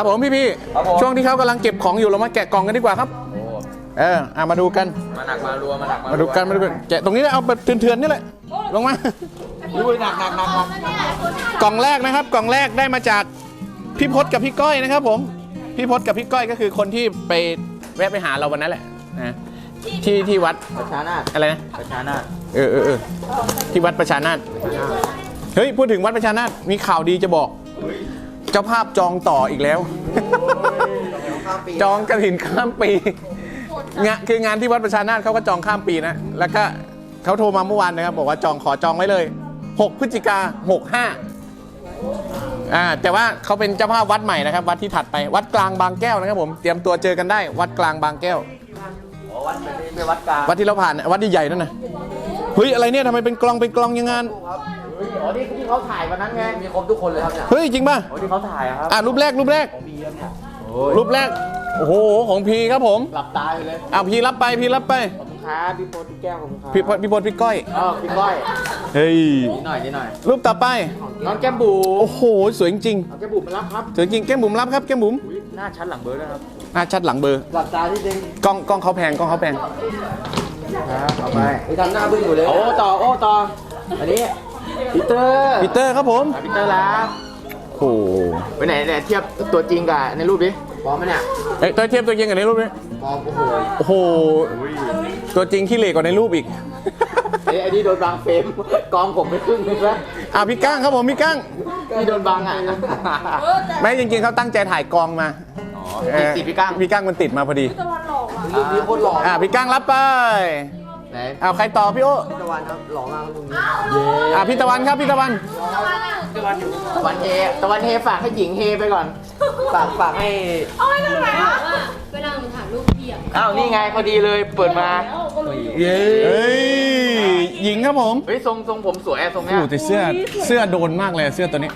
ครับผมพี่พี่ๆครับผม ช่วงที่เขากำลังเก็บของอยู่เรามาแกะกล่องกันดีกว่าครับ โอ้เอออะมาดูกัน มาหนักมารัวมาหนักมาดูกันมาดูกันแกะตรงนี้นะเอาแบบเถื่อนๆนี่แหละลงมา ดูหนักหนักหนักหนักกล่องแรกนะครับ กล่องแรกได้มาจากพี่พศกับพี่ก้อยนะครับ ผมพี่พศกับพี่ก้อยก็คือคนที่ไปแวะไปหาเราวันนั้นแหละนะที่ที่วัดประชานาถอะไรนะประชานาถเออเออเออที่วัดประชานาถเฮ้ยพูดถึงวัดประชานาถมีข่าวดีจะบอก เจ้าภาพจองต่ออีกแล้ว จองกระถินข้ามปีงานคืองานที่วัดประชานาถเขาก็จองข้ามปีนะ แล้วก็เขาโทรมาเมื่อวานนะครับ บอกว่าจองขอจองไว้เลย 6 พฤศจิกา65อ่าแต่ว่าเขาเป็นเจ้าภาพวัดใหม่นะครับ วัดที่ถัดไปวัดกลางบางแก้วนะครับผมเตรียมตัวเจอกันได้ วัดกลางบางแก้วอ๋อวัดเป็นเป็นวัดกลางวัดที่เราผ่านน่ะวัดใหญ่ๆนั่นนะเฮ้ยอะไรเนี่ยทำไมเป็นกลองเป็นกลองยังงาน อ๋อนี่ที่เขาถ่ายวันนั้นไง มีครบทุกคนเลยครับเนี่ยเฮ้ยจริงป่ะโอ้ที่เขาถ่ายอะครับอะรูปแรกรูปแรก ของบีครับเนี่ยโอ้ยรูปแรก โอ้โหของพีครับผมหลับตาอยู่เลย อะพีรับไปพีรับไปขอบคุณครับพี่โพสพี่แก้วขอบคุณครับพี่พพี่พลพี่ก้อยอ๋อพี่ก้อย เฮ้ยนิดหน่อยนิดหน่อย รูปต่อไป น้องแก้มบุ๋โอ้โหสวยจริงน้องแก้มบุ๋มารับครับสวยจริงแก้มบุ๋มรับครับแก้มบุ๋มอุ๊ยหน้าชั้นหลังเบอร์ด้วยครับ หน้าชัดหลังเบอร์หลับตาที่เด้งกล้องกล้องเขาแพงกล้องเขาแพง ครับเอาไปไปทำหน้าบึ้งอยู่เลย โอ้ต่อ โอ้ต่อ อันนี้ พีเตอร์ปีเตอร์ครับผมอะพีเตอร์รับโอ้โหไปไหนเนี่ยเทียบตัวจริงกับในรูปดิพร้อมไหมเนี่ยเอ้ยตัวเทียบตัวจริงกับในรูปนี้พร้อมโอ้โหโอ้โหตัวจริงขี้เหร่กว่าในรูปอีกไอ้ไอ้นี่โดนบังเฟรมกองผมไปครึ่งนึงแล้วอะพี่ก้างครับผมพี่ก้างนี่โดนบังอะไม่จริงๆเขาตั้งใจถ่ายกองมาอ๋อติดติดพี่ก้างพี่ก้างมันติดมาพอดีรูปนี้โคตรหล่ออะพี่ก้างรับไป ไหนเอาใครต่อพี่โอ้ตะวันครับหล่อมากครับลุงนี้อะพี่ตะวันครับพี่ตะวัน ตะวันเฮตะวันเฮฝากให้หญิงเฮไปก่อน ฝากฝากให้ เอาไว้ทำไมวะเวลาหนูถ่ายรูปพี่อะอ้าวนี่ไงพอดีเลยเปิดมา เย้เฮ้ยหญิงครับผมเฮ้ยทรงทรงผมสวยอะทรงโอ้เนี้ยโหแต่เสื้อเสื้อโดนมากเลยเสื้อตัวนี้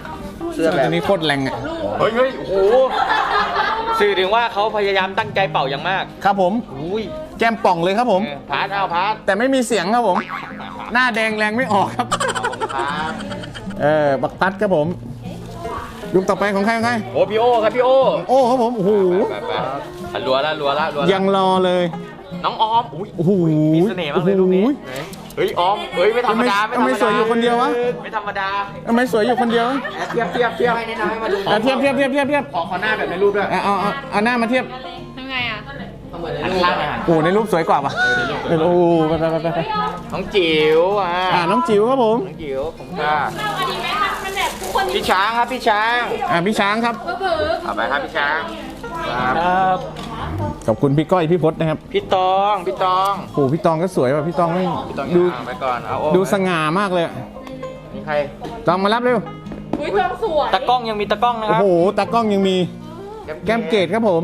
เสื้อแบบตัวนี้โคตรแรงอะเฮ้ยเฮ้ยโอ้โหสื่อถึงว่าเขาพยายามตั้งใจเป่าอย่างมาก ครับผม อุ้ย แก้มป่องเลยครับผมเออพาร์ทเอาพาร์ทแต่ไม่มีเสียงครับผม หน้าแดงแรงไม่ออกครับพาร์ทเออบักปัดครับผมลูกต่อไปของใครของใครโอ้พี่โอครับพี่โอโอ้ครับผมโอ้โหไปไปอะรัวละรัวละรัวละยังรอเลย น้องออมอุ้ยโอ้โหมีเสน่ห์มากเลยลูกนี้โอ้โหไหนเฮ้ยออมเฮ้ยไม่ธรรมดาทำไมทำไมสวยอยู่คนเดียววะไม่ธรรมดาทำไมสวยอยู่คนเดียวเทียบเทียบเทียบให้แนะนำให้มาดูอะเทียบเทียบเทียบเทียบเทียบขอขอหน้าแบบในรูปด้วย เอาเอาเอาเอาหน้ามาเทียบ ทำไงอะ อันข้างหน่อยโอ้ในรูปสวยกว่าปะเออโอ้โหไปไปไปไปไปน้องจิ๋วอะอ่าน้องจิ๋วครับผมน้องจิ๋วผมค่ะเอาอันนี้ไหมคะมันแบบทุกคนพี่ช้างครับพี่ช้างอ่าพี่ช้างครับเบื่อเอาไปครับพี่ช้างครับขอบคุณพี่ก้อยพี่พศนะครับ พี่ตองพี่ตองโอ้โหพี่ตองก็สวยว่ะพี่ตองไม่พี่ตองดูเอาไปก่อนเอาโอ้ดูสง่ามากเลยนี่ใครตองมารับเร็วๆอุ้ยเธอสวยตะกล้องยังมีตะกล้องนะคโอ้รับโหตากล้องยังมีแก้มเกตครับผม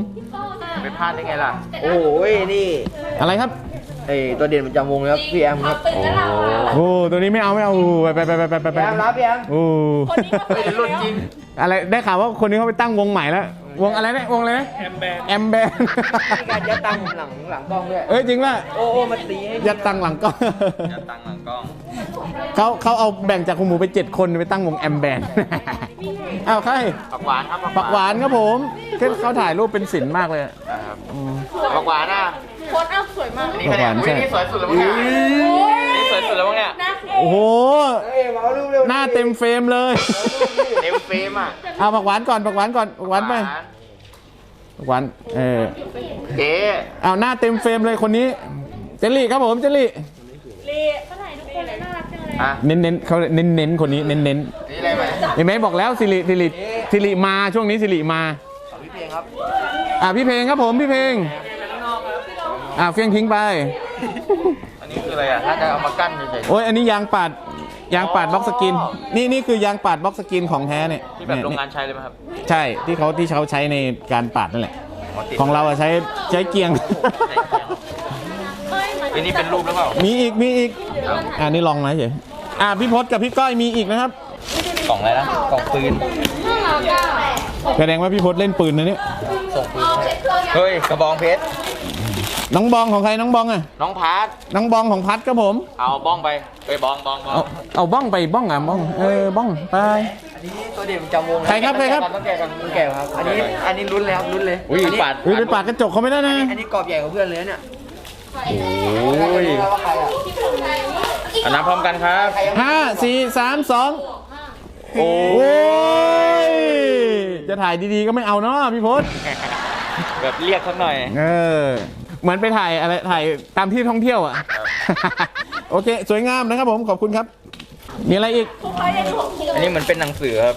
ไปพลาดได้ไงล่ะ โอ้ยนี่อะไรครับไอตัวเด่นประจำวงเลยครับพี่แอมครับตื่นแล้วเราอะโอ้ตัวนี้ไม่เอาไม่เอาไปไปไปไปไปไปไปพี่แอมรับพี่แอมโอ้คนนี้ก็สเฮ้วยยเดี๋ยวหลุดจริงอะไรได้ข่าวว่าคนนี้เขาไปตั้งวงใหม่แล้ว วงอะไรนะวงอะไรนะแอมแบนแอมแบนมีการยัดตังค์หลังหลังกล้องด้วยเอ้ยจริงป่ะโอ้โอ้มันตีให้ยัดตังค์หลังกล้องยัดตังค์หลังกล้องเขาเขาเอาแบ่งจากคุณหมูไปเจ็ดคนไปตั้งวงแอมแบนอ้าวใคร ผักหวานครับปักหวานครับผม เขาถ่ายรูปเป็นศิลป์มากเลยอะครับผักหวานอะโคตรเอาสวยมากนี่คะแนนผักหวานใช่อุ้ยนี่สวยสุดแล้วมั้งเนี่ยนี่สวยสุดแล้วมั้งเนี่ยนะโอ้โหเฮ้ยมาเอารูปเร็วหน้าเต็มเฟรมเลยเต็มเฟรมอะเอาผักหวานก่อนผักหวานก่อนผักหวานไปผักหวานเออเก๋เอาหน้าเต็มเฟรมเลยคนนี้ เจลลี่ครับผมเจลลี่เลเท่าไหร่ทุกคนเลยน่ารักจังเลยอะเน้นเน้นๆเขาเน้นเน้นๆคนนี้เน้นเน้นนี่อะไรไหมๆเห็นไหมบอกแล้วสิริสิริสิริมาช่วงนี้สิริมาของพี่เพลง ครับอะพี่เพลงครับผมพี่เพลงอะเฟี้ยงทิ้งไป อันนี้คืออะไรอะถ้าจะเอามากั้นเฉยโอ้ยอันนี้ยางปาดยางปาดบล็อกสกิน นี่นี่คือยางปาดบล็อกสกินของแท้เนี่ยๆที่แบบโรงงานใช้เลยไหมครับ ใช่ที่เขาที่เขาใช้ในการปาดนั่นแหละติด ของเราอะใช้ใช้เกียงเฮ้ยมันอันนี้เป็นรูปหรือเปล่ามีอีกมีอีกอ่านี่ลองนะเฉยอ่าพี่พศกับพี่ก้อยมีอีกนะครับ กล่องอะไรนะกล่องปืนน่ารักอะ แสดงว่าพี่พศเล่นปืนนะเนี่ย ส่งปืนให้เฮ้ยกระบองเพชร น้องบองของใครน้องบองอะ น้องพาร์ทน้องบองของพัดครับผม เอาบ้องไปไปบ้องบ้องบ้องเอาเอาบ้องไปบ้องอะบ้อง เออบ้องไป อันนี้ตัวเด่นประจำวงใครครับใครครับ ต้องแก่กันต้องแก่ครับ อันนี้อันนี้ลุ้นเลยครับลุ้นเลยอุ้ยอันนี้ปาดเฮ้ยไปปาดกระจกเขาไม่ได้นะ อันนี้กรอบใหญ่กว่าเพื่อนเลยเนี่ยโอ้ยรู้แล้วว่าใครอะอันนับพร้อมกันครับใครยังห้าสี่สามสองโอ้โอ้ย จะถ่ายดีๆก็ไม่เอาเนาะพี่พศแบบเรียกสักหน่อย เออ เหมือนไปถ่ายอะไรถ่ายตามที่ท่องเที่ยวอะ โอเค สวยงามนะครับผมขอบคุณครับ มีอะไรอีกอันนี้เหมันเป็นหนังสือครับ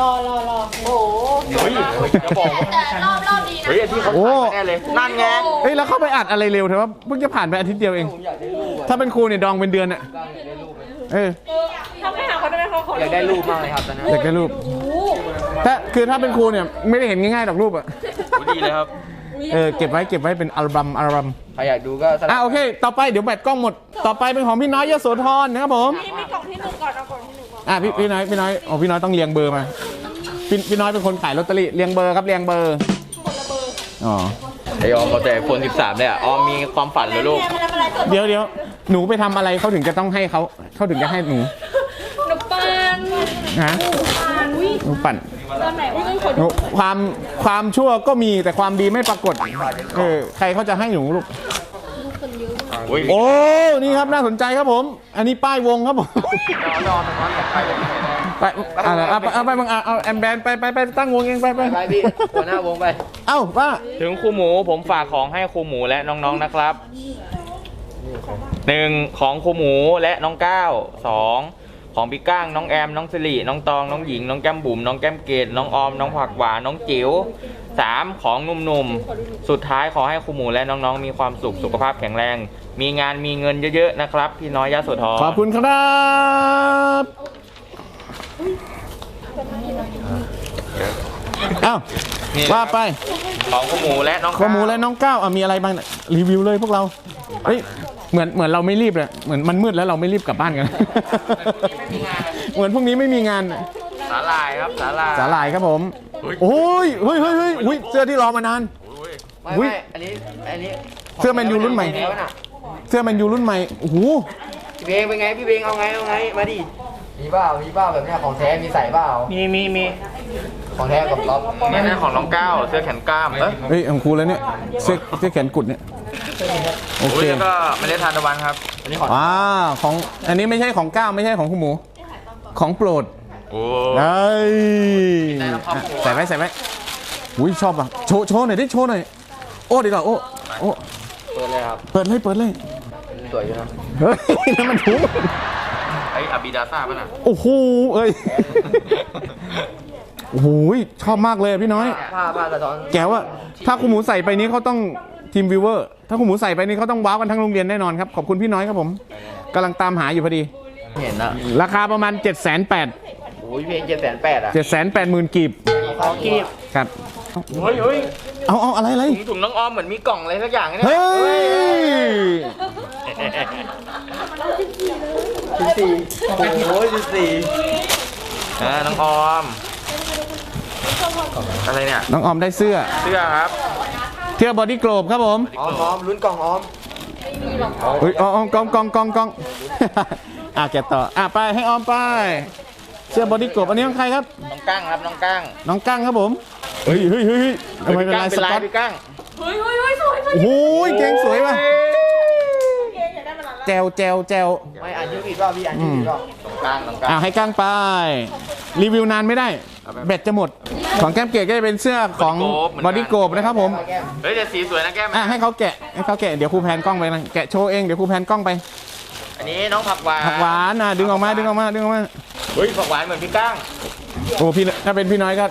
รอรอรอโอ้โหเฮ้ยจะบอกว่าแต่รอบรอบดีนะเฮ้ยที่เขาโอ้ ถ่ายมาแน่เลย นั่นไงเฮ้ยแล้วเข้าไปอัดอะไรเร็วเถอะว่าเพิ่งจะผ่านไปอาทิตย์เดียวเองผมอยากได้รูปอะถ้าเป็นครูเนี่ยดองเป็นเดือนอะอยากได้รูปอะเออทำให้หาเขาได้ไหมเขาขออยากได้รูปมากเลยครับตอนนั้นอยากได้รูป ถ้าคือถ้าเป็นครูเนี่ยไม่ได้เห็นง่ายๆหรอกรูปอะโอ้ดีเลยครับ เออเก็บไว้เก็บไว้เป็นอัลบั้มอัลบั้มใครอยากดูก็สลับอะโอเค ต่อไปเดี๋ยวแบตกล้องหมด ต่อไปเป็นของพี่น้อยยโสธรนะครับผมพี่มีกล่องที่หนึ่งก่อนเอากล่องที่หนึ่งก่อนอะพี่พี่น้อยพี่น้อยอ๋อพี่น้อยต้องเรียงเบอร์มาพี่พี่น้อยเป็นคนขายลอตเตอรี่เรียงเบอร์ครับเรียงเบอร์อ๋อไอออมเขาแต่โฟน13เนี่ยออมมีความฝันเลยลูกมันทำอะไรตัวเดี๋ยวเดี๋ยวหนูไปทำอะไรเขาถึงจะต้องให้เขาเขาถึงจะให้หนูหนูปันนะ ปันอุ้ยหนูปั่นตอนไหนวะขนหนูความความชั่วก็มีแต่ความดีไม่ปรากฏเออใครเขาจะให้หนูลูกอุ้ยโอ้นี่ครับน่าสนใจครับผม อันนี้ป้ายวงครับผมนอนนอนอยากไปเลยไปเอาเอาไปเอาไปบังเอาเอาแอมแบนไปไปไปตั้งวงเองไปไปไปพี่หัวหน้าวงไป เอ้าป้าถึงครูหมูผมฝากของให้ครูหมูและน้องๆนะครับหนึ่งของครูหมูและน้องก้าวสอง ของพี่ก้างน้องแอม น้องสิริน้องตอง น้องหญิง น้องแก้มบุ๋มน้องแก้มเกดน้องออม น้องผักหวาน น้องจิ๋วสามของหนุ่มๆ สุดท้ายขอให้ครูหมูและน้องๆ มีความสุข สุขภาพแข็งแรง มีงานมีเงินเยอะๆ นะครับ พี่น้อยยะโสธรขอบคุณครับเอ้านี่ว่าไป ของครูหมูและน้องข้อมูลและน้องก้าวอะมีอะไรบ้างเนี่ยรีวิวเลยพวกเรา เฮ้ย เหมือนเหมือนเราไม่รีบเลยเหมือนมันมืดแล้วเราไม่รีบกลับบ้านกัน เหมือนพรุ่งนี้ไม่มีงานสาลายครับสาลาย สาหร่ายครับผมเฮ้ยโอ้ยเฮ้ยเฮ้ยเฮ้ยอุ๊ยเสื้อที่รอมานาน ไม่อุ๊ยไม่อันนี้ อันนี้เสื้อแมนยูรุ่นใหม่ แล้วน่ะเสื้อแมนยูรุ่นใหม่โอ้โหพี่เบงเป็นไง พี่เบงเอาไง เอาไง มาดิ มีเปล่ามีเปล่าแบบเนี้ยของแท้ มีใส่เปล่ามีมีมีของแท้กับก๊อฟเนี่ยนะของน้องก้าวเสื้อแขนกล้ามเอ้ยเฮ้ยของครูแล้วเนี่ยเสื้อเสื้อแขนกุดเนี่ย โอโอ้เคยแล้วก็เมล็ดทานตะวันครับ อันนี้ของอ่าของอันนี้ไม่ใช่ของก้าวไม่ใช่ของคุณหมู ของโปรดโอ้ เอ้ยอะใส่ไว้ใส่ไว้อุ้ยชอบอะโชว์โชว์หน่อยดิโชว์หน่อยโอ้ดีกว่าโอ้โอ้เปิดเลยครับ เปิดเลยเปิดเลยสวยอยู่นะเฮ้ยนั่นมันถุงไออาบิดาซ่าป่ะน่ะโอ้โหเอ้ยโอ้โหชอบมากเลยพี่น้อย ผ้าผ้ากระท้อนแกว่าถ้าคุณหมูใส่ไปนี้เขาต้อง ทีมวิวเวอร์ถ้าคุณหมูใส่ไปนี้เขาต้องว้าวกันทั้งโรงเรียนแน่นอนครับ ขอบคุณพี่น้อยครับผมกำลังตามหาอยู่พอดี เห็นนะราคาประมาณ 7 8 0 0 0 โอ้ยเพลงเจ็ดแสนแปดอะ7 8 0 0 0 0กีบของกีบครับเฮ้ยเฮ้ยเอาเอาอะไรอะไรถุงถุงน้องออมเหมือนมีกล่องอะไรสักอย่างเนี่ยเฮ้ยสิบสี่โอ้ยสิบสี่อ่าน้องออม อะไรเนี่ยน้องออมได้เสื้อ เสื้อครับ เสื้อบอดี้โกลบครับผมออมออมลุ้นกล่องออมเฮ้ยอ๋ออ๋อกองกองกองกองอะแกะต่ออะไปให้ออมไป เสื้อบอดี้โกลบอันนี้ของใครครับ น้องกั้งครับน้องกั้งน้องกั้งครับผมเฮ้ยเฮ้ยเฮ้ยเฮ้ยทำไมเป็นลายสเป็นลาก๊ยอตพี่กั้งเฮ้ยเฮ้ยเฮ้ยสวยสวยโอ้โหเกงสวยว่ะเกงอยากได้มานานแล้วแจวแจวแจวไม่อ่านชื่อผิดเปล่าพี่อ่านชื่อผิดเปล่าน้องกั้งน้องกั้งอะให้กั้งไป รีวิวนานไม่ได้ แบตจะหมด ของแก้มเกดก็จะเป็นเสื้อของบอดี้โกลบนะครับผมแก้มเฮ้ยแต่สีสวยนะแก้มอะให้เขาแกะให้เขาแกะเดี๋ยวครูแพนกล้องไปนะแกะโชว์เองเดี๋ยวครูแพนกล้องไป อันนี้น้องผักหวานผักหวานอะดึงออกมาดึงออกมาดึงออกมาเฮ้ยผักหวานเหมือนพี่กั้งโอ้พี่ถ้าเป็นพี่น้อยก็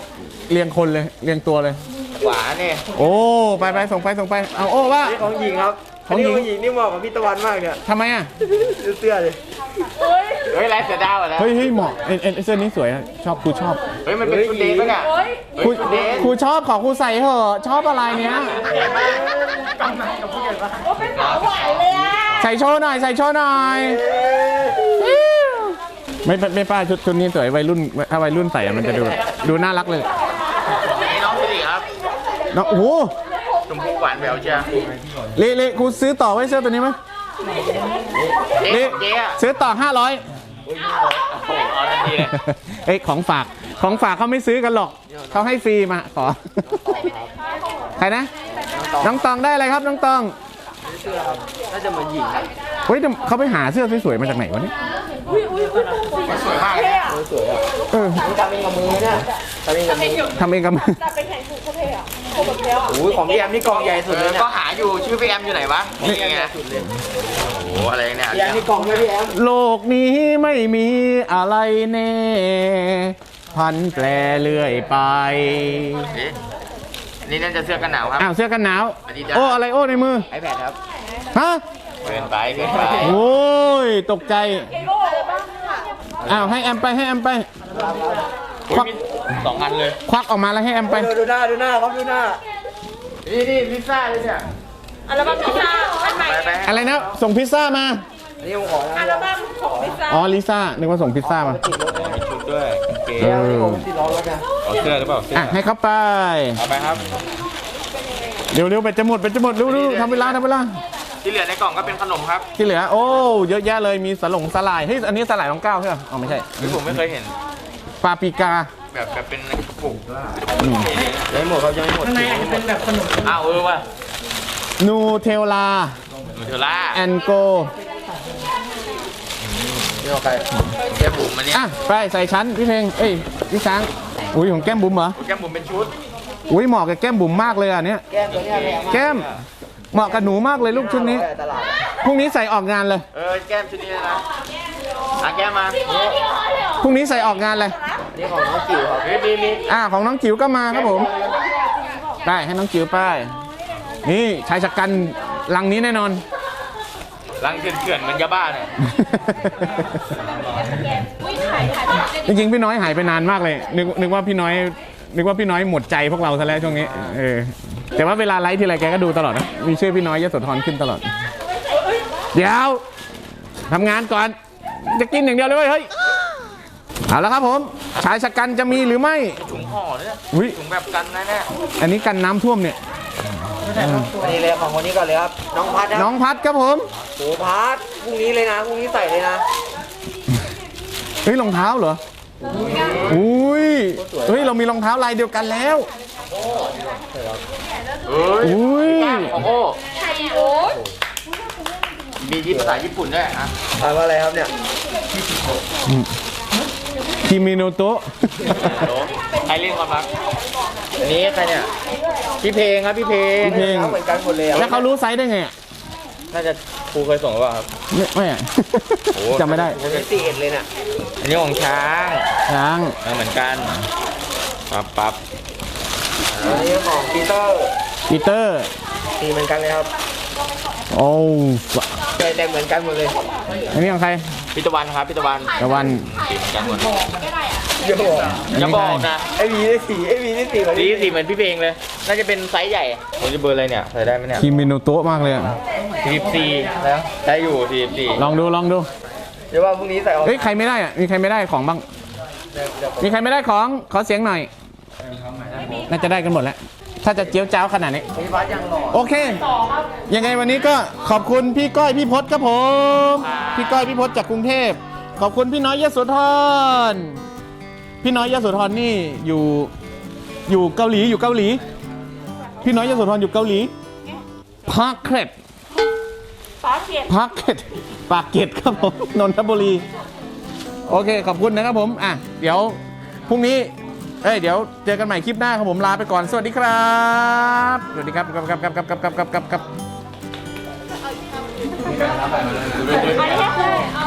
เรียงคนเลยเรียงตัวเลยผักหวานเนี่ยโอ้ไปไปส่งไปส่งไปเอาโอ้ว่านี่ของหญิงครับของหญิงนนี้ของหญิงนี่เหมาะกับพี่ตะวันมากเนี่ยทำไมอะดูเสื้อเลย เฮ้ยเฮ้ยลายเสือดาวอะนะ เฮ้ยเฮ้ยเหมาะเอ็นเอ็นเสื้อนี้สวยอะชอบครูชอบเฮ้ยมันเป็นชุดเดทป่ะเนี่ยเฮ้ยครูครูชอบขอครูใส่เถอะชอบอะไรเนี้ยโอ้เป็นสาวหวานเลยอะใส่โชว์หน่อยใส่โชว์หน่อยไม่ไม่ไม่ป้าชุดชุดนี้สวยวัยรุ่นถ้าวัยรุ่นใส่อะมันจะดูแบบดูน่ารักเลยอันนี้น้องสิริครับน้องโอ้โหชมพูหวานแหววเชียร์เละเละครูซื้อต่อไว้เสื้อตัวนี้ไหม เจ๊เละเจ๊อะซื้อต่อ 500โอ้โหเอาทันทีเลยเอ้ยของฝากของฝากเขาไม่ซื้อกันหรอกเขาให้ฟรีมาขอใครนะน้องตองได้อะไรครับน้องตอง น่าจะเหมือนหญิงนะ เฮ้ยแต่เขาไปหาเสื้อสวยๆมาจากไหนวะเนี่ยสวยมากเลยนะสวยอะเออทำเองกับมือเนี่ยทำเองกับมือทำเองกับมือจะไปแข่งถูกเขาเท่อะโคแบบเนี้ยโอ้ยของพี่แอมนี่กล่องใหญ่สุดเลยเนี่ยก็หาอยู่ชื่อพี่แอมอยู่ไหนวะนี่ไงสุดเลยโอ้โหอะไรเนี่ยพี่แอมนี่กล่องด้วยพี่แอมโลกนี้ไม่มีอะไรแน่พันแปรเรื่อยไปเอ๊ะนี่น่าจะเสื้อกันหนาวครับอ้าวเสื้อกันหนาวอันนี้จ้ะโอ้อะไรโอ้ในมือไอแพดครับฮะ เกินไปเกินไปโอ้ยตกใจเกโก้เลยบ้างค่ะอ้าวให้แอมไปให้แอมไป อุ๊ยมีสองอันเลย ควักออกมาแล้วให้แอมไป ดูดูหน้าดูหน้าครับดูหน้า นี่นี่พิซซ่าเลยเนี่ย อัลบั้มพิซซ่าอันใหม่ไปไปอะไรนะส่งพิซซ่ามา อันนี้ผมขอนะอัลบั้มของพิซซ่าอ๋อลิซ่านึกว่าส่งพิซซ่ามาติดรถนะมีชุดด้วยกางเกงพี่แอมนี่ผมติดล้อรถนะเอาเสื้อหรือเปล่าเสื้ออะให้เขาไป เอาไปครับ เร็วๆไปจะหมดไปจะหมดเร็วๆทำเวลาทำเวลา ที่เหลือในกล่องก็เป็นขนมครับที่เหลือ โอ้ เยอะแยะเลยมีสลงสลายเฮ้ยอันนี้สลายน้องก้าวใช่ไหมอ๋อไม่ใช่ที่ผมไม่เคยเห็นปาปริกาแบบแบบเป็นในกระปุกอืมยังไม่หมดครับยังไม่หมดอ้าวเออว่ะนูเทลลานูเทลล่าแอนโกนี่ของใครแก้มบุ๋มมันเนี่ยอะไปใส่ชั้นพี่เพลงเอ้ยพี่ช้างอุ้ยของแก้มบุ๋มเหรอแก้มบุ๋มเป็นชุดอุ้ยเหมาะกับแก้มบุ๋มมากเลยอะเนี้ยแก้มตัว เนี้ยพี่แอมแก้มเหมาะกับหนูมากเลยลูกชุดนี้ ตลาดพรุ่งนี้ใส่ออกงานเลย เออแก้มชุดนี้นะอะแก้มมาพรุ่งนี้ใส่ออกงานเลยอันนี้ของน้องจิ๋วครับเฮ้ยมีมีอ่าของน้องจิ๋วก็มาครับผม ได้ให้น้องจิ๋วไปนี่ชายชะกันลังนี้แน่นอนรังเถื่อนๆเหมือนยาบ้าเนี่ยจริงๆพี่น้อยหายไปนานมากเลย นึกนึกว่าพี่น้อย นึกว่าพี่น้อยหมดใจพวกเราซะแล้วช่วงนี้เออแต่ว่าเวลาไลฟ์ทีไรแกก็ดูตลอดนะมีชื่อพี่น้อยยโสธรขึ้นตลอด เดี๋ยวทำงานก่อนจะกินอย่างเดียวเลยเว้ยเฮ้ยเอาละครับผมชายชะกันจะมีหรือไม่ถุงห่อเนี่ยอุ้ยถุงแบบกันนะเนี่ยอันนี้กันน้ำท่วมเนี่ยอันนี้เลยของคนนี้ก่อนเลยครับ น้องพัดนะน้องพัดครับผมโอ้พัดพรุ่งนี้เลยนะพรุ่งนี้ใส่เลยนะเฮ้ยรองเท้าเหรอ อุ้ยเฮ้ย เรามีรองเท้าลายเดียวกันแล้วเฮ้ยอุ้ยโอ้โหโอ้ยมีภาษาญี่ปุ่นด้วยอะอ่านว่าอะไรครับเนี่ยคิมิโนโตะโหใครเล่นความรักอันนี้ใครเนี่ย พี่เพลงครับพี่เพลงเพลงเหมือนกันหมดเลยอะแล้วเขารู้ไซส์ได้ไงอะ น่าจะครูเคยส่งหรือเปล่าครับ ไม่ไม่อะ โอ้ จำไม่ได้ผมเป็นสี่เอ็ดเลยน่ะอันนี้ของช้างช้างเออเหมือนกันปั๊บปั๊บอันนี้ของปีเตอร์ปีเตอร์ สีเหมือนกันเลยครับโอ้แต่แต่เหมือนกันหมดเลยอันนี้ของใครพิตะวันครับพิตะวันตะวัน สีเหมือนกันหมดเยอะอย่าบอกนะไอวีได้สีไอวีได้สีเหมือนสีสีเหมือนพี่เพลงเลย น่าจะเป็นไซส์ใหญ่ผมจะเบอร์อะไรเนี่ยใส่ได้ไหมเนี่ย คิมิโนโตะมากเลยอะ สี่สี่แล้วได้อยู่สี่สี่ลองดูลองดูเดี๋ยวว่าพรุ่งนี้ใส่ออกเฮ้ยใครไม่ได้อะมีใครไม่ได้ของบ้าง มีใครไม่ได้ของขอเสียงหน่อย น่าจะได้กันหมดแล้ว ถ้าจะเจียวจ้าวขนาดนี้มีพัดยังหล่อโอเค ยังไงวันนี้ก็ขอบคุณพี่ก้อยพี่พศครับผม พี่ก้อยพี่พศจากกรุงเทพ ขอบคุณพี่น้อยยโสธร พี่น้อยยโสธรนี่อยู่อยู่เกาหลีอยู่เกาหลี พี่น้อยยโสธรอยู่เกาหลีพาร์คเกต ฟ้าเขียนพาร์คเกตปากเกร็ดครับผมนนทบุรี โอเค ขอบคุณนะครับผมอะเดี๋ยวพรุ่งนี้เอ้ยเดี๋ยวเจอกันใหม่คลิปหน้าครับผมลาไปก่อนสวัสดีครับสวัสดีครับครับครับครับครับครับครับครับครับ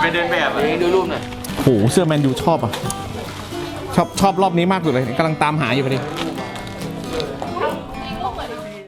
ไปเดินแบบอะดูรูปหน่อยโอ้โหเสื้อแมนยูชอบอะชอบชอบรอบนี้มากสุดเลยกำลังตามหาอยู่พอดี